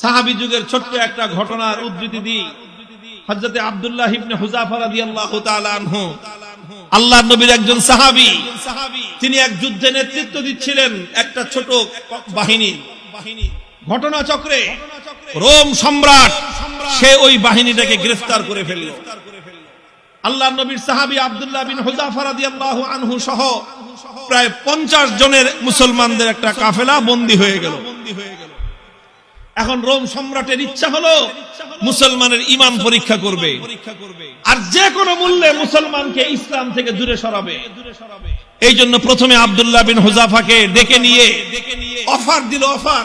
সাহাবি যুগের ছোট্ট একটা ঘটনার উদ্ধৃতি দিই। হযরতে আব্দুল্লাহ ইবনে হুযাফা রাদিয়াল্লাহু তাআলা আনহু। আল্লাহর নবীর একজন সাহাবী, তিনি এক যুদ্ধে নেতৃত্ব দিচ্ছিলেন একটা ছোট বাহিনী। ঘটনা চক্রে রোম সম্রাট, সে ওই বাহিনীটাকে গ্রেফতার করে ফেলল। আল্লাহ নবীর সাহাবী আব্দুল্লাহ বিন হুযাফা রাদিয়াল্লাহু আনহু সহ প্রায় পঞ্চাশ জনের মুসলমানদের একটা কাফেলা বন্দী হয়ে গেল। এখন রোম সম্রাটের ইচ্ছা হলো মুসলমানের ইমান পরীক্ষা করবে। আর যে কোনো মূল্যে মুসলমানকে ইসলাম থেকে দূরে সরাবে। এই জন্য প্রথমে আব্দুল্লাহ বিন হুজাফাকে ডেকে নিয়ে অফার দিল, অফার।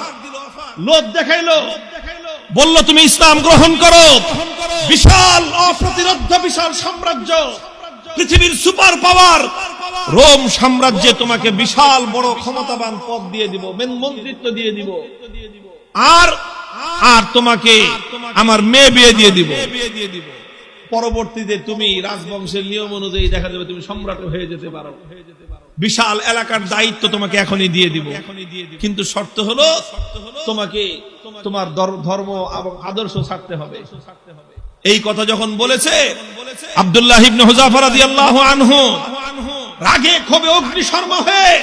লোভ দেখাইলো। বলল, তুমি ইসলাম গ্রহণ করো। বিশাল অপ্রতিরোধ বিশাল সাম্রাজ্য। পৃথিবীর সুপার পাওয়ার। রোম সাম্রাজ্যে তোমাকে বিশাল বড় ক্ষমতাবান পদ দিয়ে দিব, মেন- মন্ত্রিত্ব দিয়ে দিব। আর আর তোমাকে আমার মেয়ে বিয়ে দিয়ে দিব। পরবর্তীতে তুমি রাজবংশের নিয়ম অনুযায়ী দেখা যাবে তুমি সম্রাট হয়ে যেতে পারো। বিশাল এলাকার দায়িত্ব তোমাকে এখনই দিয়ে দিব। কিন্তু শর্ত হলো তোমাকে তোমার ধর্ম এবং আদর্শ ছাড়তে হবে। এই কথা যখন বলেছে আব্দুল্লাহ ইবনে হুজাফা রাদিয়াল্লাহু আনহু, রাগে ক্ষোভে অগ্নিশর্মা হয়ে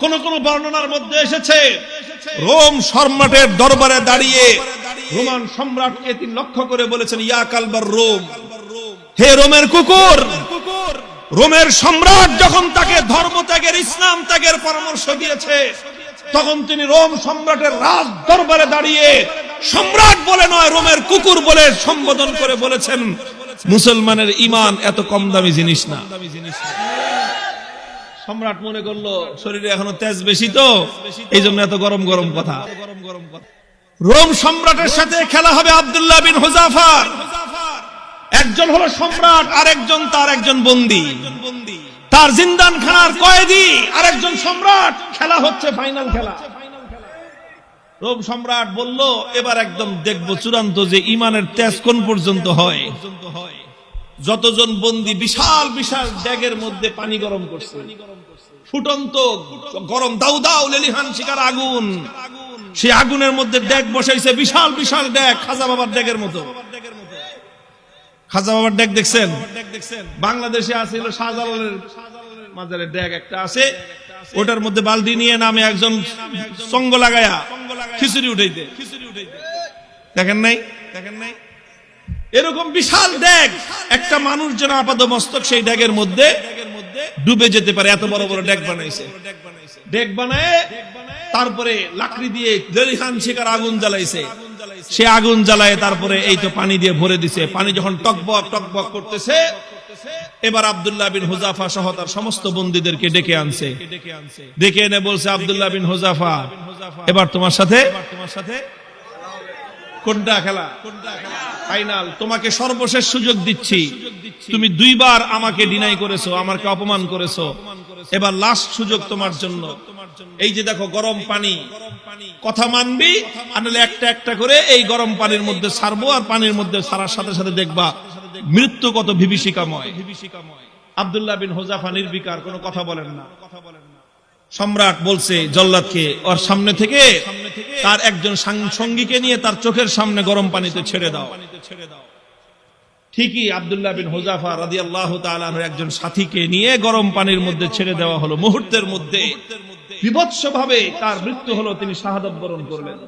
কোন কোন বর্ণনার মধ্যে এসেছে রোম সম্রাটের দরবারে দাঁড়িয়ে রোমান সম্রাটকে তিনি লক্ষ্য করে বলেছেন ইয়া কালবার রোম। হে রোমের কুকুর! রোমের সম্রাট যখন তাকে ধর্ম ত্যাগের ইসলাম ত্যাগের পরামর্শ দিয়েছে তখন তিনি রোম সম্রাটের রাজ দরবারে দাঁড়িয়ে সম্রাট বলে নয় রোমের কুকুর বলে সম্বোধন করে বলেছেন মুসলমানের ইমান এত কম দামি জিনিস না। সম্রাট মনে করল, শরীরে এখনও তেজ বেশি তো? এই জন্য এত গরম গরম কথা। রোম সম্রাটের সাথে খেলা হবে আব্দুল্লাহ বিন হুজাফার। একজন হলো সম্রাট আর একজন তার একজন বন্দী। তার জিন্দান খানার কয়েদি আর একজন সম্রাট। খেলা হচ্ছে ফাইনাল খেলা। রোম সম্রাট বলল, এবার একদম দেখব চূড়ান্ত যে ইমানের তেজ কোন পর্যন্ত হয়। যতজন বন্দী বিশাল বিশাল ড্যাগের মধ্যে পানি গরম করছে। ফুটন্ত গরম, দাউ দাউ লেলিহান শিকার আগুন। সে আগুনের মধ্যে ড্যাগ বসাইছে বিশাল বিশাল ড্যাগ খাজা বাবার ড্যাগের মতো। খাজা বাবার ড্যাগ দেখছেন? বাংলাদেশে আছে হলো শাহজালালের মাজারের ড্যাগ একটা আছে। ওটার মধ্যে বালতি নিয়ে নামে একজন সঙ্গ লাগায়া খিচুড়ি উঠাইতে। দেখেন নাই? দেখেন নাই? এরকম বিশাল ড্যাগ। একটা মানুষ যেন আপাত মস্তক সেই ড্যাগের মধ্যে ডুবে যেতে পারে। এত বড় বড় ড্যাগ বানাইছে। ড্যাগ বানায় তারপরে লাকড়ি দিয়ে দলিহান শিকার আগুন জ্বালাইছে। সে আগুন জ্বালায় তারপরে এই তো পানি দিয়ে ভরে দিছে। পানি যখন টকবক টকবক করতেছে এবার আব্দুল্লাহ বিন হুজাফা সহ তার সমস্ত বন্দীদেরকে ডেকে আনছে। ডেকে এনে বলছে আব্দুল্লাহ বিন হুজাফা এবার তোমার সাথে তোমার সাথে কোনটা খেলা? ফাইনাল, তোমাকে সর্বশেষ সুযোগ দিচ্ছি। তুমি দুইবার আমাকে ডিনাই করেছ আমাকে অপমান করেছ। এবার লাস্ট সুযোগ তোমার জন্য। এই যে দেখো, গরম পানি। কথা মানবি আর নাহলে একটা একটা করে এই গরম পানির মধ্যে ছাড়বো আর পানির মধ্যে ছাড়ার সাথে সাথে দেখবা, মৃত্যু কত বিভীষিকাময়। আব্দুল্লাহ বিন হোজাফা নির্বিকার, কোনো কথা বলেন না। সম্রাট বলছে, জল্লাদকে, ওর সামনে থেকে তার একজন সঙ্গীকে নিয়ে তার চোখের সামনে গরম পানিতে ছেড়ে দাও। ঠিকই আব্দুল্লাহ বিন হোজাফা রাদি আল্লাহ একজন সাথীকে নিয়ে গরম পানির মধ্যে ছেড়ে দেওয়া হলো। মুহূর্তের মধ্যে বিভৎস তার মৃত্যু হলো, তিনি শাহাদত বরণ করলেন।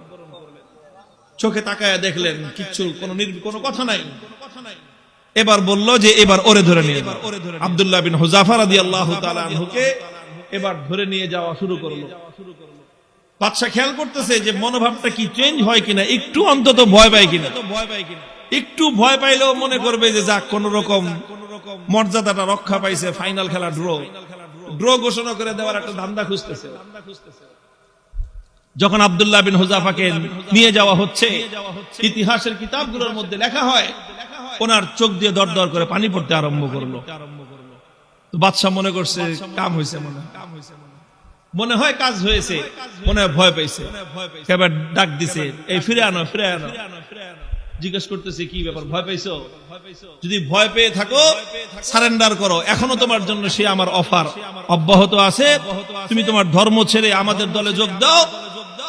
চোখে তাকায় দেখলেন, কিচ্ছু কোনো কোনো কথা নাই। এবার বলল যে, এবার ওরে ধরে নিয়ে আব্দুল্লাহ বিন হুজাফা রাদি আল্লাহ তালুকে এবার ধরে নিয়ে যাওয়া শুরু করল। খেয়াল করতেছে যে মনোভাবটা কি চেঞ্জ হয় কিনা, একটু অন্তত ভয় পায় কিনা। একটু ভয় পাইলেও মনে করবে যে যাক কোন রকম মর্যাদাটা রক্ষা পাইছে ফাইনাল খেলা ড্র ড্র ঘোষণা করে দেওয়ার একটা ধান্দা খুঁজতেছে। যখন আব্দুল্লাহ বিন হুজাফাকে নিয়ে যাওয়া হচ্ছে, ইতিহাসের কিতাবগুলোর মধ্যে লেখা হয়, ওনার চোখ দিয়ে দর দর করে পানি পড়তে আরম্ভ করল। বাদশাহ মনে করছে, কাম হয়েছে মনে। মনে হয় কাজ হয়েছে, মনে ভয় পাইছে। এবার ডাক দিছে, এই ফিরে আনো ফিরে আনো। জিজ্ঞেস করতেছে, কি ব্যাপার, ভয় পাইছো যদি ভয় পেয়ে থাকো সারেন্ডার করো। এখনও তোমার জন্য সে আমার অফার অব্যাহত আছে। তুমি তোমার ধর্ম ছেড়ে আমাদের দলে যোগ দাও।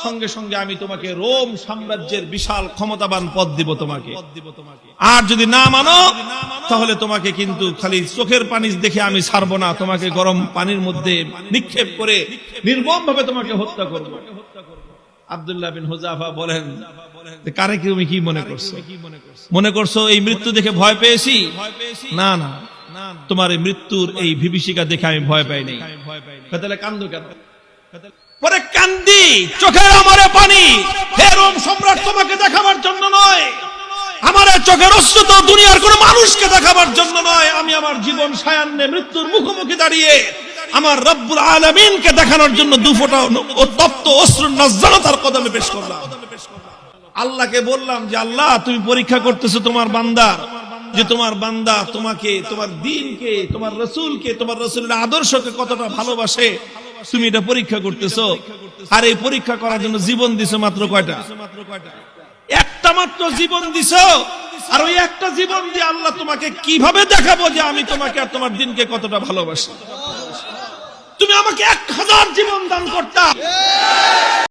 সঙ্গে সঙ্গে আমি তোমাকে রোম সাম্রাজ্যের বিশাল ক্ষমতাবান পদ দিব তোমাকে। আর যদি না মানো, তাহলে তোমাকে কিন্তু খালি চোখের পানি দেখে আমি ছাড়বো না। তোমাকে গরম পানির মধ্যে নিক্ষেপ করে নির্মম ভাবে তোমাকে হত্যা করব। আব্দুল্লাহ বিন হুজাফা বলেন কারে কি তুমি কি মনে করছ? মনে করছ এই মৃত্যু দেখে ভয় পেয়েছি? না না। তোমার মৃত্যুর এই দেখে আমি ভয় পাই নাই। তাহলে কেন? পরে কান্দি, চোখের আমারে পানি। হে রোম সম্রাট, তোমাকে দেখাবার জন্য নয়। আমার চোখের অশ্রু তো দুনিয়ার কোন মানুষকে দেখাবার জন্য নয়। আমি আমার জীবন সায়ান্নে মৃত্যুর মুখোমুখি দাঁড়িয়ে আমার রব্বুল আলমিনকে দেখানোর জন্য দুফোটা ও তপ্ত অশ্রু নজ্জালতার কদমে পেশ করলাম। আল্লাহকে বললাম যে, আল্লাহ, তুমি পরীক্ষা করতেছো তোমার বান্দার যে তোমার বান্দা তোমাকে, তোমার দিনকে, তোমার রসুলকে, তোমার রসুলের আদর্শকে কতটা ভালোবাসে, তুমি এটা পরীক্ষা করতেছো। আর এই পরীক্ষা করার জন্য জীবন দিছো মাত্র কয়টা? একটা মাত্র জীবন দিছো। আর ওই একটা জীবন দিয়ে আল্লাহ তোমাকে কীভাবে দেখাবো যে আমি তোমাকে আর তোমার দিনকে কতটা ভালোবাসি? তুমি আমাকে এক হাজার জীবন দান করতা।